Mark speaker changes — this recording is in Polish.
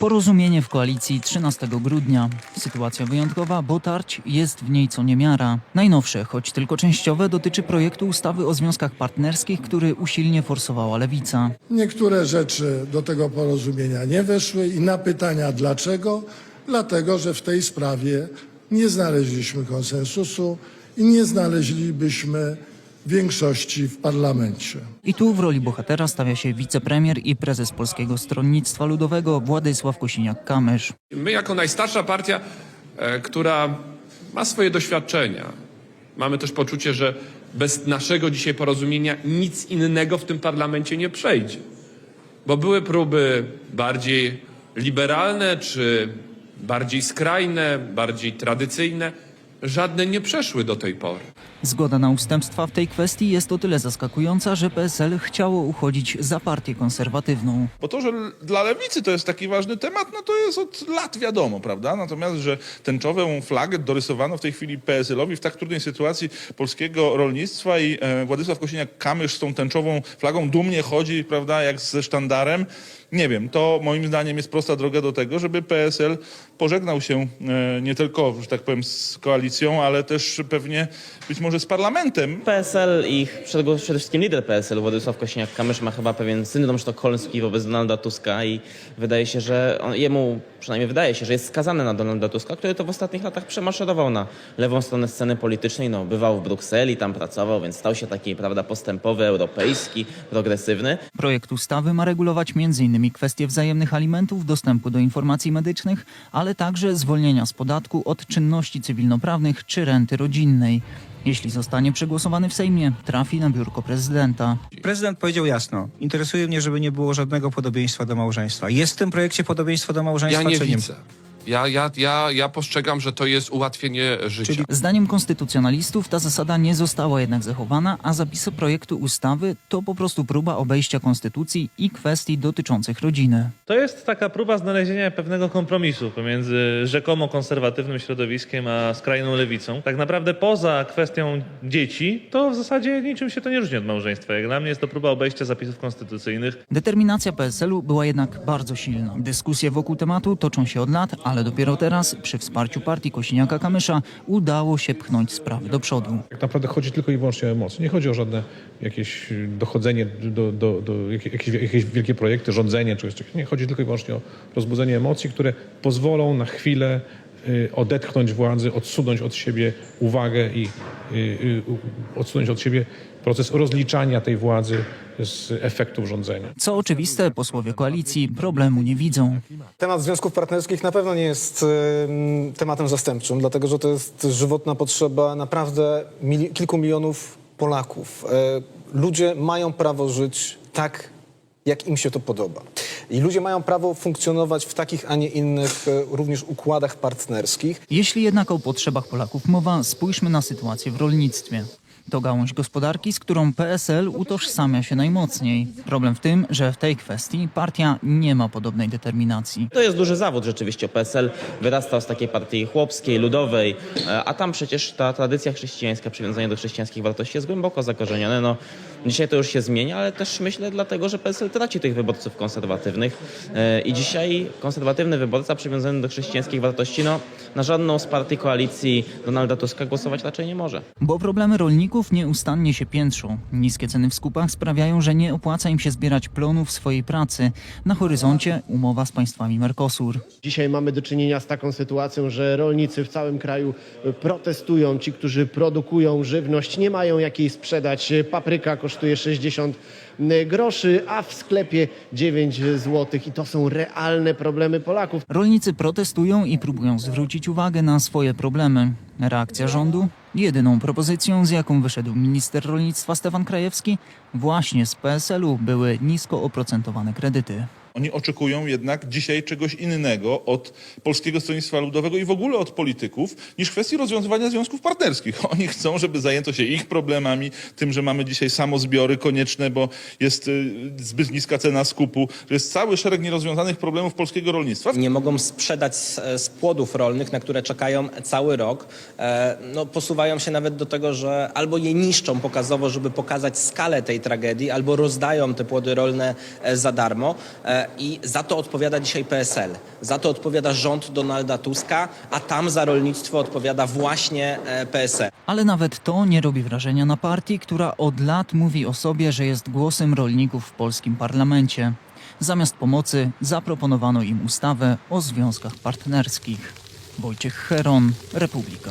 Speaker 1: Porozumienie w koalicji 13 grudnia. Sytuacja wyjątkowa, bo tarć jest w niej co niemiara. Najnowsze, choć tylko częściowe, dotyczy projektu ustawy o związkach partnerskich, który usilnie forsowała lewica.
Speaker 2: Niektóre rzeczy do tego porozumienia nie weszły i na pytania dlaczego, dlatego że w tej sprawie nie znaleźliśmy konsensusu i nie znaleźlibyśmy większości w parlamencie.
Speaker 1: I tu w roli bohatera stawia się wicepremier i prezes Polskiego Stronnictwa Ludowego Władysław Kosiniak-Kamysz.
Speaker 3: My, jako najstarsza partia, e, która ma swoje doświadczenia, mamy też poczucie, że bez naszego dzisiaj porozumienia nic innego w tym parlamencie nie przejdzie. Bo były próby bardziej liberalne, czy bardziej skrajne, bardziej tradycyjne. Żadne nie przeszły do tej pory.
Speaker 1: Zgoda na ustępstwa w tej kwestii jest o tyle zaskakująca, że PSL chciało uchodzić za partię konserwatywną.
Speaker 4: Bo to, że dla lewicy to jest taki ważny temat, no to jest od lat wiadomo, prawda? Natomiast, że tęczową flagę dorysowano w tej chwili PSL-owi w tak trudnej sytuacji polskiego rolnictwa i e, Władysław Kosiniak-Kamysz z tą tęczową flagą dumnie chodzi, prawda, jak ze sztandarem. Nie wiem, to moim zdaniem jest prosta droga do tego, żeby PSL pożegnał się e, nie tylko, że tak powiem, z koalicją, ale też pewnie być może z parlamentem.
Speaker 5: PSL i przede wszystkim lider PSL Władysław Kosiniak-Kamysz ma chyba pewien syndrom sztokholmski wobec Donalda Tuska i wydaje się, że on, jemu, przynajmniej wydaje się, że jest skazany na Donalda Tuska, który to w ostatnich latach przemaszerował na lewą stronę sceny politycznej, no bywał w Brukseli, tam pracował, więc stał się taki, prawda, postępowy, europejski, progresywny.
Speaker 1: Projekt ustawy ma regulować m.in. kwestie wzajemnych alimentów, dostępu do informacji medycznych, ale także zwolnienia z podatku od czynności cywilnoprawnych czy renty rodzinnej. Jeśli zostanie przegłosowany w Sejmie, trafi na biurko prezydenta.
Speaker 6: Prezydent powiedział jasno, interesuje mnie, żeby nie było żadnego podobieństwa do małżeństwa. Jest w tym projekcie podobieństwo do
Speaker 3: Ja
Speaker 6: małżeństwa,
Speaker 3: nie
Speaker 6: czy
Speaker 3: widzę. Ja, ja, ja, ja postrzegam, że to jest ułatwienie życia.
Speaker 6: Czyli-
Speaker 1: Zdaniem konstytucjonalistów ta zasada nie została jednak zachowana, a zapisy projektu ustawy to po prostu próba obejścia konstytucji i kwestii dotyczących rodziny.
Speaker 7: To jest taka próba znalezienia pewnego kompromisu pomiędzy rzekomo konserwatywnym środowiskiem a skrajną lewicą. Tak naprawdę poza kwestią dzieci, to w zasadzie niczym się to nie różni od małżeństwa. Jak dla mnie jest to próba obejścia zapisów konstytucyjnych.
Speaker 1: Determinacja PSL-u była jednak bardzo silna. Dyskusje wokół tematu toczą się od lat, ale dopiero teraz, przy wsparciu partii Kosiniaka-Kamysza, udało się pchnąć sprawy do przodu.
Speaker 8: Tak naprawdę chodzi tylko i wyłącznie o emocje. Nie chodzi o żadne jakieś dochodzenie do, do, do jakie- jakieś, jakieś wielkie projekty, rządzenie czy coś. Nie, chodzi tylko i wyłącznie o rozbudzenie emocji, które pozwolą na chwilę y, odetchnąć władzy, odsunąć od siebie uwagę i y, y, odsunąć od siebie proces rozliczania tej władzy z efektów rządzenia.
Speaker 1: Co oczywiste, posłowie koalicji problemu nie widzą.
Speaker 9: Temat związków partnerskich na pewno nie jest em, tematem zastępczym, dlatego że to jest żywotna potrzeba naprawdę mili- kilku milionów Polaków. E, ludzie mają prawo żyć tak, jak im się to podoba. I ludzie mają prawo funkcjonować w takich, a nie innych e, również układach partnerskich.
Speaker 1: Jeśli jednak o potrzebach Polaków mowa, spójrzmy na sytuację w rolnictwie. To gałąź gospodarki, z którą PSL utożsamia się najmocniej. Problem w tym, że w tej kwestii partia nie ma podobnej determinacji.
Speaker 5: To jest duży zawód rzeczywiście. PSL wyrastał z takiej partii chłopskiej, ludowej, e, a tam przecież ta tradycja chrześcijańska, przywiązanie do chrześcijańskich wartości jest głęboko zakorzenione. No, dzisiaj to już się zmienia, ale też myślę dlatego, że PSL traci tych wyborców konserwatywnych e, i dzisiaj konserwatywny wyborca przywiązany do chrześcijańskich wartości, no, na żadną z partii koalicji Donalda Tuska głosować raczej nie może.
Speaker 1: Bo problemy rolników nieustannie się piętrzą. Niskie ceny w skupach sprawiają, że nie opłaca im się zbierać plonów swojej pracy. Na horyzoncie umowa z państwami Mercosur.
Speaker 10: Dzisiaj mamy do czynienia z taką sytuacją, że rolnicy w całym kraju protestują. Ci, którzy produkują żywność, nie mają jakiej sprzedać. Papryka kosztuje 60 groszy, a w sklepie 9 zł. I to są realne problemy Polaków.
Speaker 1: Rolnicy protestują i próbują zwrócić uwagę na swoje problemy. Reakcja rządu? Jedyną propozycją, z jaką wyszedł minister rolnictwa Stefan Krajewski, właśnie z PSL-u były nisko oprocentowane kredyty.
Speaker 4: Oni oczekują jednak dzisiaj czegoś innego od Polskiego Stronnictwa Ludowego i w ogóle od polityków niż kwestii rozwiązywania związków partnerskich. Oni chcą, żeby zajęto się ich problemami, tym, że mamy dzisiaj samozbiory konieczne, bo jest y, zbyt niska cena skupu, że jest cały szereg nierozwiązanych problemów polskiego rolnictwa.
Speaker 11: nie mogą sprzedać z, z płodów rolnych, na które czekają cały rok. E, no, posuwają się nawet do tego, że albo je niszczą pokazowo, żeby pokazać skalę tej tragedii, albo rozdają te płody rolne e, za darmo. I za to odpowiada dzisiaj PSL, za to odpowiada rząd Donalda Tuska, a tam za rolnictwo odpowiada właśnie e, PSL.
Speaker 1: Ale nawet to nie robi wrażenia na partii, która od lat mówi o sobie, że jest głosem rolników w polskim parlamencie. Zamiast pomocy zaproponowano im ustawę o związkach partnerskich. Wojciech Heron, Republika.